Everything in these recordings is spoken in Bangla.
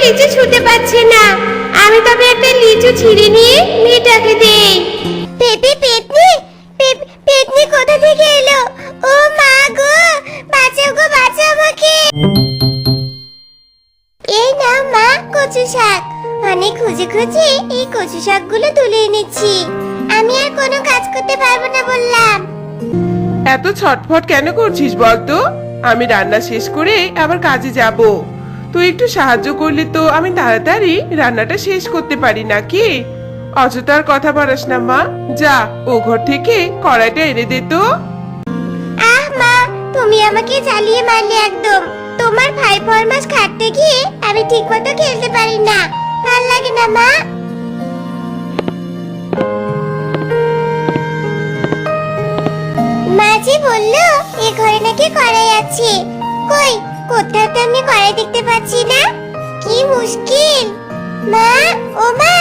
লিচু ছুঁতে পারছে না। আমি তবে একটা লিচু ছিঁড়ে নিয়ে মেয়েটাকে দেই। পেপি পেতনি পেপ- পেতনি কোথা থেকে এলো? ও মা গো বাঁচাও গো বাঁচাও আমাকে। এই না মা কচু শাক। অনেক খুঁজে খুঁজে এই কচু শাকগুলো তুলে এনেছি। আমি আর কোনো কাজ করতে পারব না বললাম। এত ছটফট কেন করছিস বলতো? আমি রান্না শেষ করে আবার কাজে যাব। তুই একটু সাহায্য করলে তো, আমি তাড়াতাড়ি রান্নাটা শেষ করতে পারি নাকি? অযথার কথা বাড়াস না, মা। যা, ও ঘর থেকে কড়াইটা এনে দে তো। আহ, মা, তুমি আমাকে জ্বালিয়ে মারলে একদম। তোমার ভাই ফরমাস খাটতে গিয়ে আমি ঠিকমতো খেলতে পারি না। ভালো লাগে না, মা। মাঝি বলল, এ ঘরে নাকি কড়াই আছে। কই কোথাও তো আমি কড়াই দেখতে পাচ্ছি না। কি মুশকিল। মা, ও মা,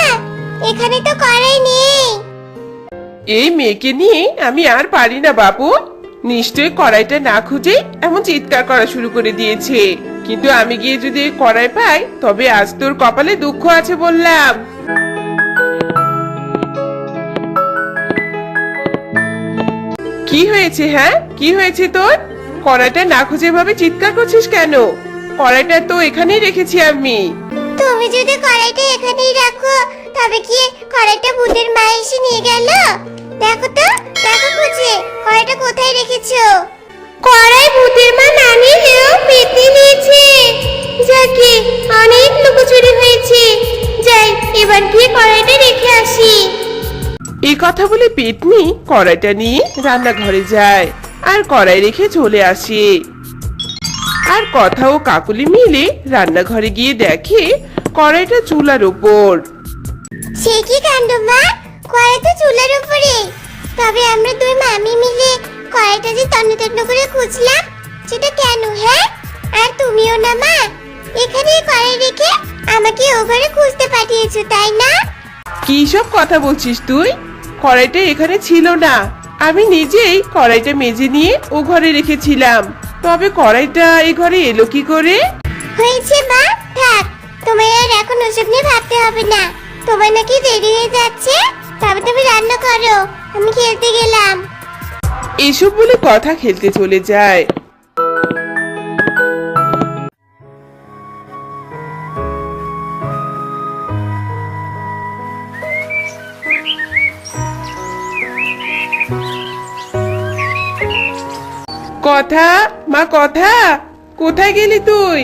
এখানে তো কড়াই নেই। এই মেয়েকে নিয়ে আমি আর পারি না বাবু নিশ্চয়ই কড়াইটা না খুঁজে এমন চিৎকার করা শুরু করে দিয়েছে। কিন্তু আমি গিয়ে যদি কড়াই পাই, তবে আজ তোর কপালে দুঃখ আছে বললাম। কি হয়েছে হ্যাঁ? কি হয়েছে তোর? কড়াইটা না খুঁজে ভাবে চিৎকার করছিস কেন? কড়াইটা তো এখানেই রেখেছি আমি। তুমি যদি কড়াইটা এখানেই রাখো তবে কি কড়াইটা ভূতের মা এসে নিয়ে গেল? দেখো তো দেখো খুঁজে কড়াইটা কোথায় রেখেছো? কড়াই ভূতের মা না নিলেও পেতে নিয়েছে যাকে অনেক লুকোচুরি হয়েছে। যাই এবার গিয়ে কড়াইটা রেখে আসি। এই কথা বলে পেতনি কড়াইটা নিয়ে রান্নাঘরে যায়। আর কড়াই রেখে চলে আসে। আর কথা ও কাকুলি মিলে রান্নাঘরে গিয়ে দেখে কড়াইটা চুলার ওপর সে কি কাণ্ড মা? কড়াই তো চুলার উপরে। তবে আমরা দুই মামি মিলে কড়াইটা যে তন্ন তন্ন করে খুঁজলাম সেটা কেন হ্যাঁ? আর তুমিও না মা। এখানে কড়াই রেখে আমাকে ও ঘরে খুঁজতে পাঠিয়েছো তাই না? কি সব কথা বলছিস তুই? কড়াইটা এখানে ছিল না। আমি নিজেই কড়াইটা মেজে নিয়ে ও ঘরে রেখেছিলাম। তবে কড়াইটা এই ঘরে এলো কি করে? হয়েছে মা থাক। তোমায় আর এখন ওসব নিয়ে ভাবতে হবে না। তোমার নাকি দেরি হয়ে যাচ্ছে। তবে তুমি রান্না করো। আমি খেলতে গেলাম। এসব বলে কথা খেলতে চলে যায়। কথা? মা কথা? কোথায় গেলি তুই?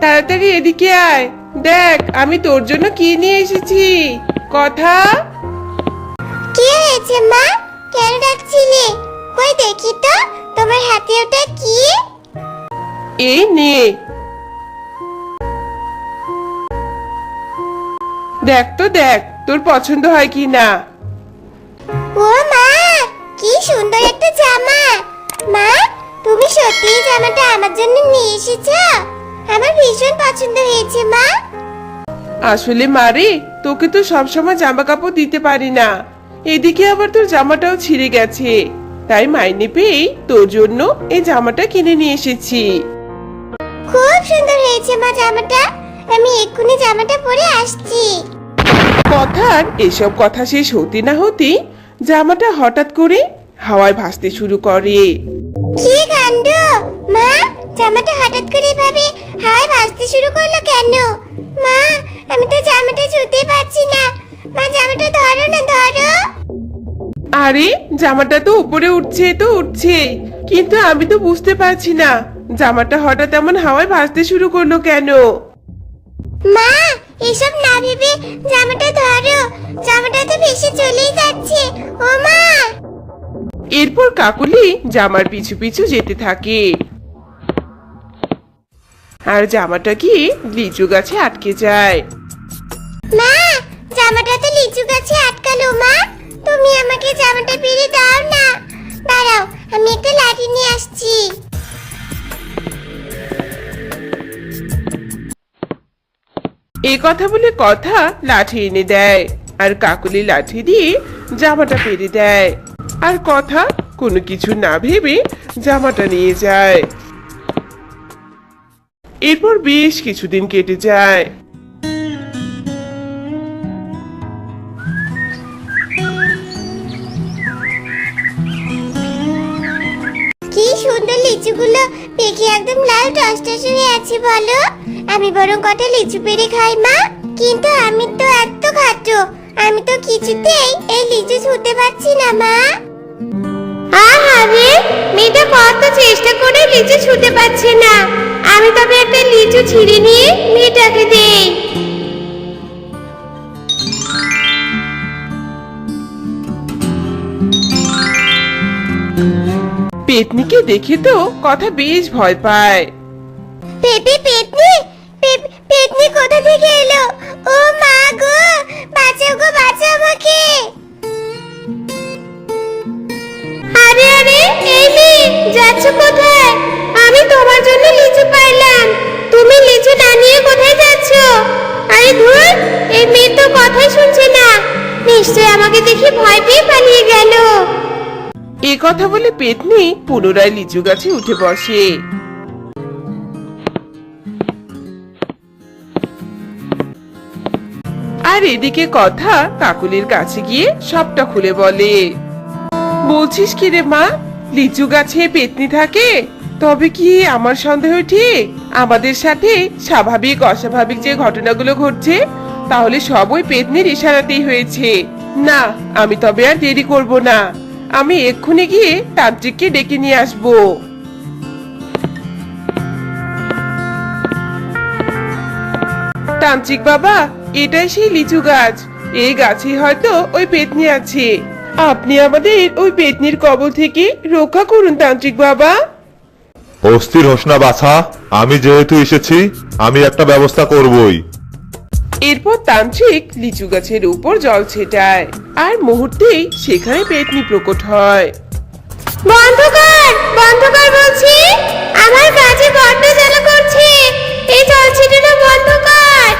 তাড়াতাড়ি এদিকে আয়। দেখ আমি তোর জন্য কি নিয়ে এসেছি। কথা? কি হয়েছে মা? কেন ডাকছিলে? কই দেখি তো তোমার হাতে ওটা কি? এই নে। দেখ তো দেখ তোর পছন্দ হয় কি না। ও মা কি সুন্দর একটা জামা। মা তুমি সত্যি জামাটা আমার জন্য নিয়ে এসেছ? আমার ভীষণ পছন্দ হয়েছে মা। আসলে মারে তোকে তো সবসময় জামা কাপড় দিতে পারি না। এদিকে আবার তোর জামাটাও ছিঁড়ে গেছে। তাই মাইনে পেয়েই তোর জন্য এই জামাটা কিনে নিয়ে এসেছি। খুব সুন্দর হয়েছে মা জামাটা। আমি এক্ষুনি জামাটা পরে আসছি। কথার এসব কথা শেষ হতে না হতেই জামাটা হঠাৎ করে হাওয়ায় ভাসতে শুরু করে। কি কাণ্ড? মা জামাটা হঠাৎ করে এভাবে হাই ভাসতে শুরু করল কেন? মা আমি তো জামাটা ছুঁতে পারছি না। মা জামাটা ধরো না ধরো। আরে জামাটা তো উপরে উঠছে তো উঠছে কিন্তু আমি তো বুঝতে পারছি না জামাটা হঠাৎ এমন হাওয়ায় ভাসতে শুরু করল কেন? মা এসব না ভেবে জামাটা ধরো। জামাটা তো ভেসে চলেই যাচ্ছে। ও মা! এরপর কাকুলি জামার পিছু পিছু যেতে থাকে। আর জামাটা কি লিচু গাছে আটকে যায়। মা জামাটা তো লিচু গাছে আটকালো মা। তুমি আমাকে জামাটা পেরে দাও না। দাঁড়াও আমি একটা লাঠি নিয়ে আসছি। এই কথা বলে কথা লাঠি এনে দেয় আর কাকুলি লাঠি দিয়ে জামাটা পেরে দেয়। আর কথা কোনো কিছু না ভেবে জামাটা নিয়ে যায়। এরপর বেশ কিছুদিন কেটে যায়। কি সুন্দর লিচুগুলো। পেকে একদম লাল টসটস হয়ে আছে বলো। আমি বরং কটা লিচু পেরে খাই, মা। কিন্তু আমি তো এত খাটো। আমি তো কিছুতেই এই লিচু ছুতে পারছি না, মা। আরে মেয়েটা কত চেষ্টা করে লিচু ছুতে পারছে না। আমি তবে একটা লিচু ছিঁড়ে নিয়ে মেয়েটাকে দেই। পেতনিকে দেখে তো কথা বেশ ভয় পায়। পেপি পেতনি পেতনি কোথা থেকে এলো? ও মা গো বাঁচাও গো বাঁচাও আমাকে। আরে আরে মেয়ে, যাচ্ছ কোথায়? আমি তোমার জন্য লিচু পাইলাম তুমি লিচু না নিয়ে কোথায় যাচ্ছ? আরে ধুর, এই মেয়ে তো কথাই শুনছে না। নিশ্চয় আমাকে দেখে ভয় পেয়ে পালিয়ে গেল। এ কথা বলে পেতনি পুনরায় লিচু গাছে উঠে বসে। আর এদিকে কথা কাকুলির কাছে গিয়ে সবটা খুলে বলে। বলছিস কি রে মা? লিচু গাছে পেতনি থাকে? তবে কি আমার সন্দেহ ঠিক? আমাদের সাথে স্বাভাবিক, অস্বাভাবিক যে ঘটনাগুলো ঘটছে, তাহলে সবই পেতনির ইশারাতেই হয়েছে। না, আমি তবে আর দেরি করব না। আমি এক্ষুনি গিয়ে তান্ত্রিককে ডেকে নিয়ে আসব। তান্ত্রিক বাবা, এটাই সেই লিচু গাছ। এই গাছে হয়তো ওই পেতনি আছে। আপনি আমাদের ওই পেতনির কবল থেকে রক্ষা করুন তান্ত্রিক বাবা। অস্থির হোস না বাছা আমি যেহেতু এসেছি আমি একটা ব্যবস্থা করবই। এরপর তান্ত্রিক লিচু গাছের উপর জল ছেটায় আর মুহূর্তেই সেখানে পেতনি প্রকট হয়। বন্ধ কর বন্ধ কর বলছি আমার কাজে বড্ড জ্বালা করছে এই জল ছিটানো বন্ধ কর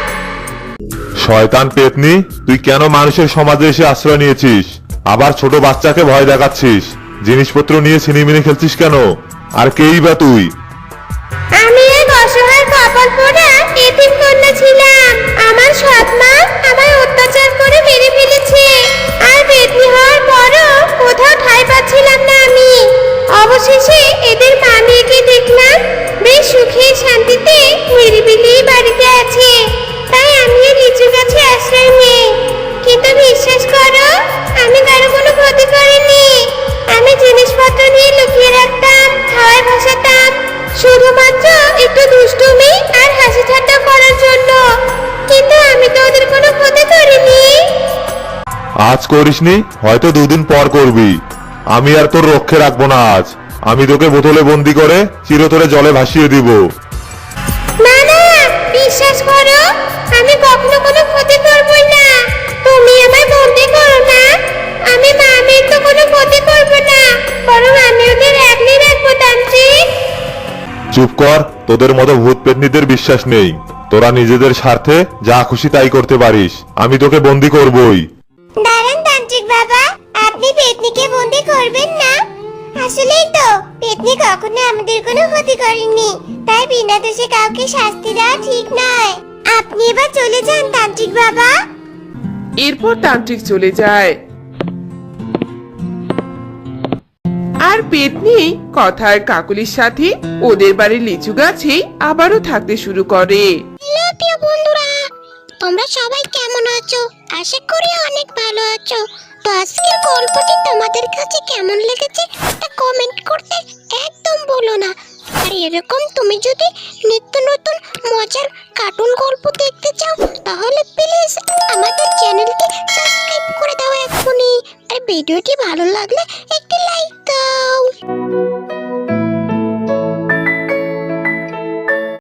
শয়তান পেতনি তুই কেন মানুষের সমাজে এসে আশ্রয় নিয়েছিস? আবার ছোট বাচ্চাকে ভয় দেখাচ্ছিস। জিনিসপত্র নিয়ে ছিনিমিনি খেলছিস কেন? আর কেই বা তুই? আমি এক অসহায় কপাল পোড়া এতিম কন্যা ছিলাম আমার সৎ মা আমায় অত্যাচার করে মেরে ফেলেছে। আর বেদনি হওয়ার পরও কোথাও ঠাঁই পাচ্ছিলাম না আমি। অবশেষে এদের মা মেয়েকে দেখলাম আজ করিসনি হয়তো দুদিন পর করবি। আমি আর তোর রক্ষে রাখব না আজ। আমি তোকে বোতলে বন্দি করে চিরতরে জলে ভাসিয়ে দিব। না না বিশ্বাস করো আমি কখনো কোনো ক্ষতি করবই না। তুমি আমায় বন্দি করো না। আমি মা তো কোনো ক্ষতি করব না বরং আমি ওদের একলি রাখব তান্ত্রিক চুপ কর তোদের মতো ভূত পেতনিদের বিশ্বাস নেই। তোরা নিজেদের স্বার্থে যা খুশি তাই করতে পারিস। আমি তোকে বন্দি করবই। তান্ত্রিক বাবা। আপনি পেতনিকে বন্দি করবেন না? আসলেই তো পেতনি কখনো আমাদের কোনো ক্ষতি করেনি। তাই বিনা দোষে কাউকে শাস্তি দেওয়া ঠিক নয়। আপনি এবার চলে যান তান্ত্রিক বাবা। এরপর তান্ত্রিক চলে যায়। আর পেতনি কথার কাকুলির সাথে ওদের বাড়ির লিচু গাছেই আবারও থাকতে শুরু করে। প্রিয় বন্ধুরা তোমরা সবাই কেমন আছো? আশা করি অনেক ভালো আছো। তো আজকের গল্পটি তোমাদের কাছে কেমন লেগেছে তা কমেন্ট করতে একদম বলো না। আর এরকম তুমি যদি নিত্য নতুন মজার কার্টুন গল্প দেখতে চাও, তাহলে প্লিজ আমাদের চ্যানেলটি সাবস্ক্রাইব করে দাও এখনই আর ভিডিওটি ভালো লাগলে একটি লাইক দাও।